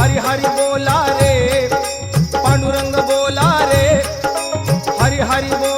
हरी हरी बोला रे पांडुरंग बोला रे हरी हरी बोला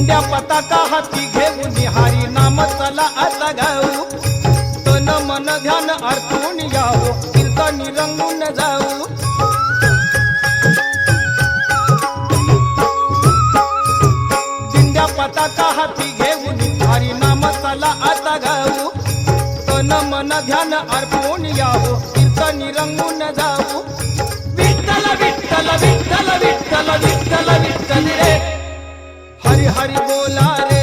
झेंड्या पताका हाती घेऊन निहारी नाम चला आता गाऊ. तन मन ध्यान अर्थून याव कीर्तनी रंगून जाऊ. झेंड्या पताका हाती घेऊन निहारी नाम चला आता गाऊ. तन मन ध्यान अर्पून याव कीर्तनी रंगून जाऊ. विठ्ठल विठ्ठल विठ्ठल विठ्ठल विठ्ठल विठ्ठल रे. हरी हरी बोला रे.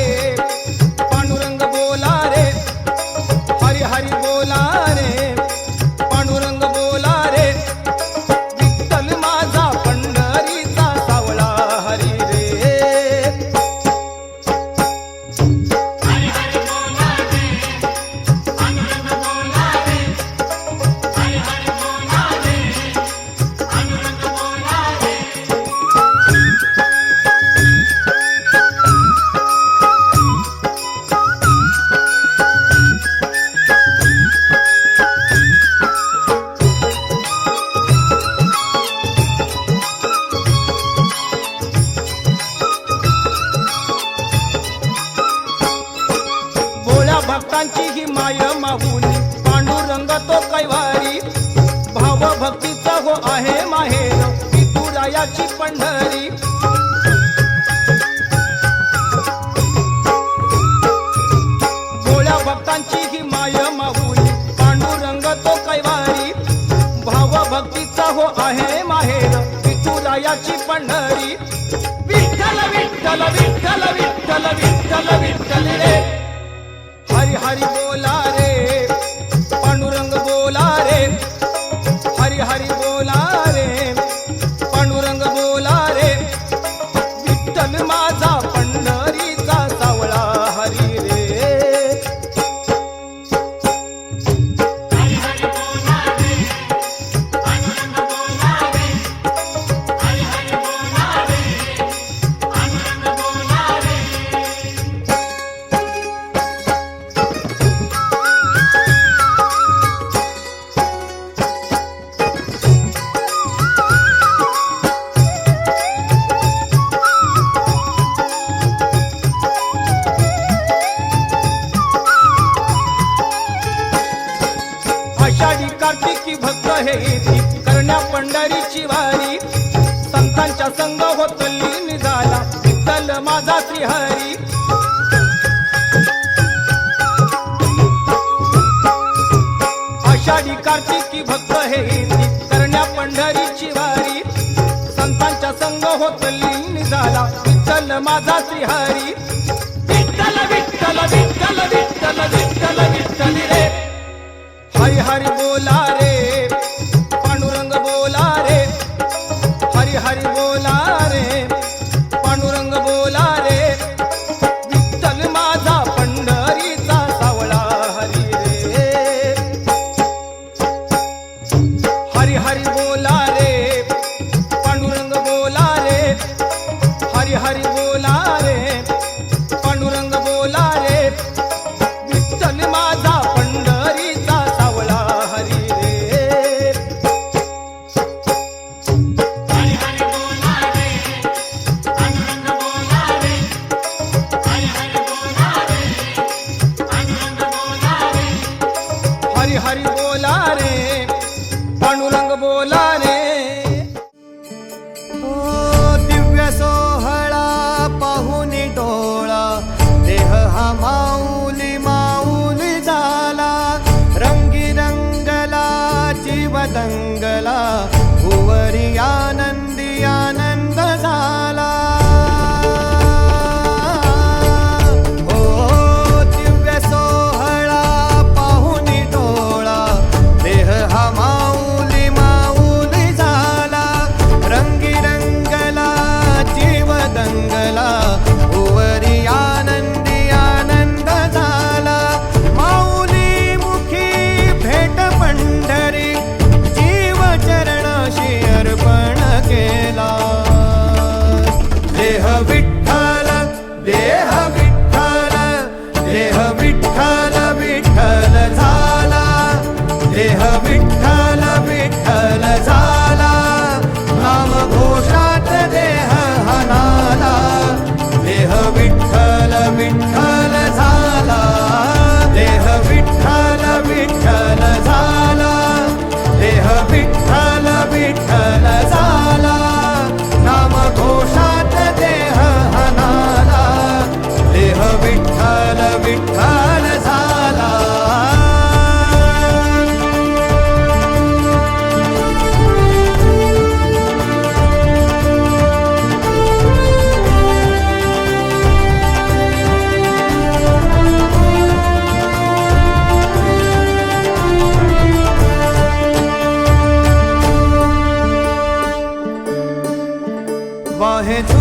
विठ्ठलायाची पंढरी विठ्ठल विठ्ठल विठ्ठल विठ्ठल विठ्ठल विठ्ठल रे. हरी हरी बोला रे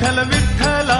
विठ्ठल विठ्ठल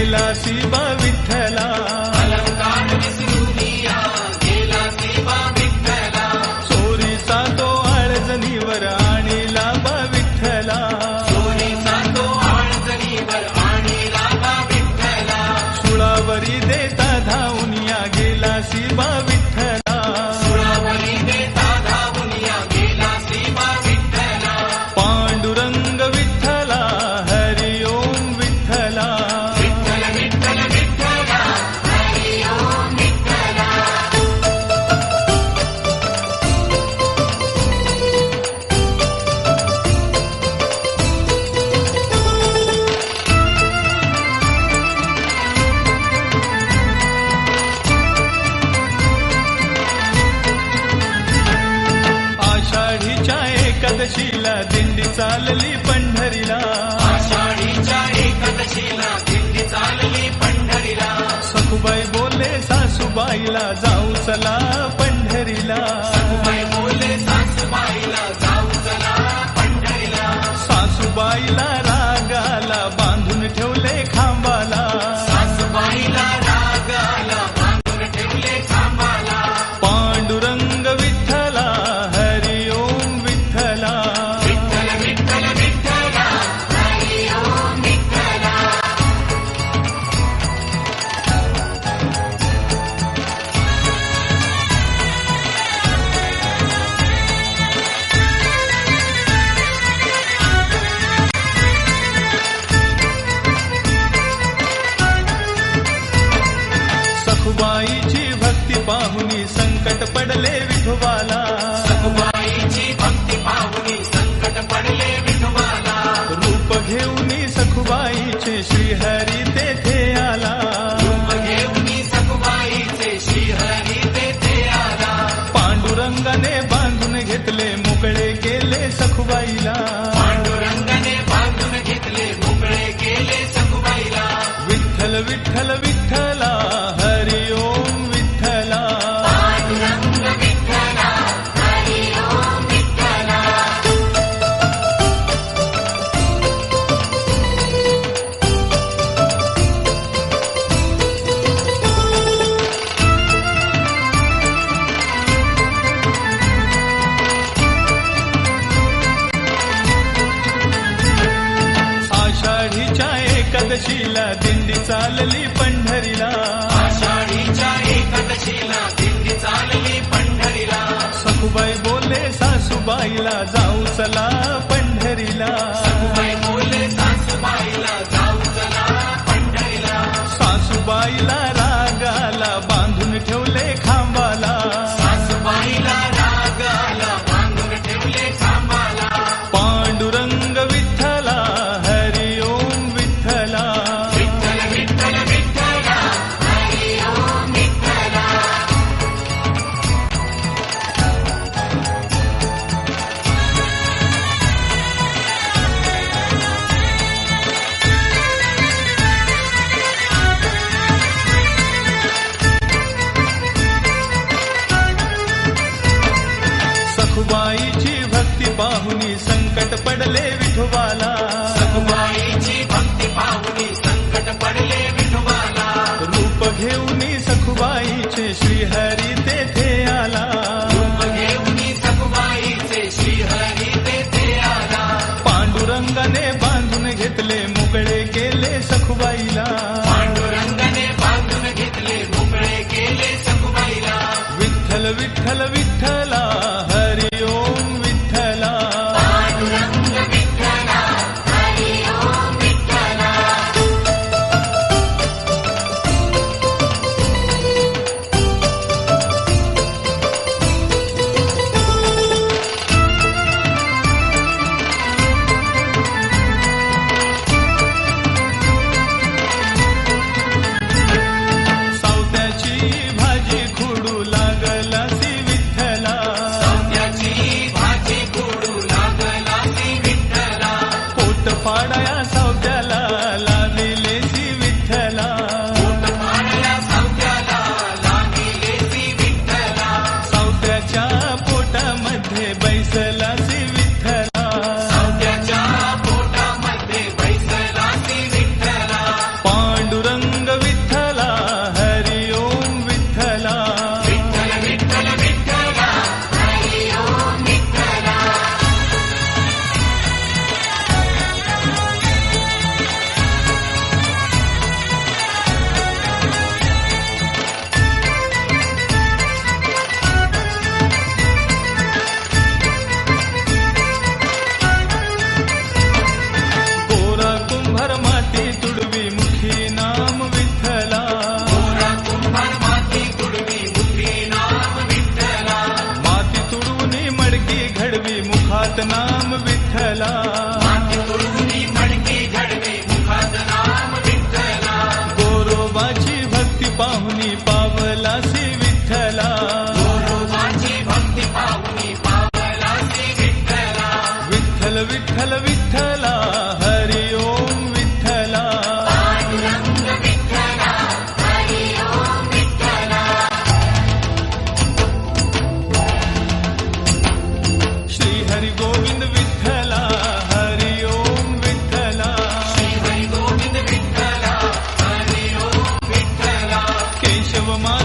गेला शिवा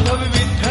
love with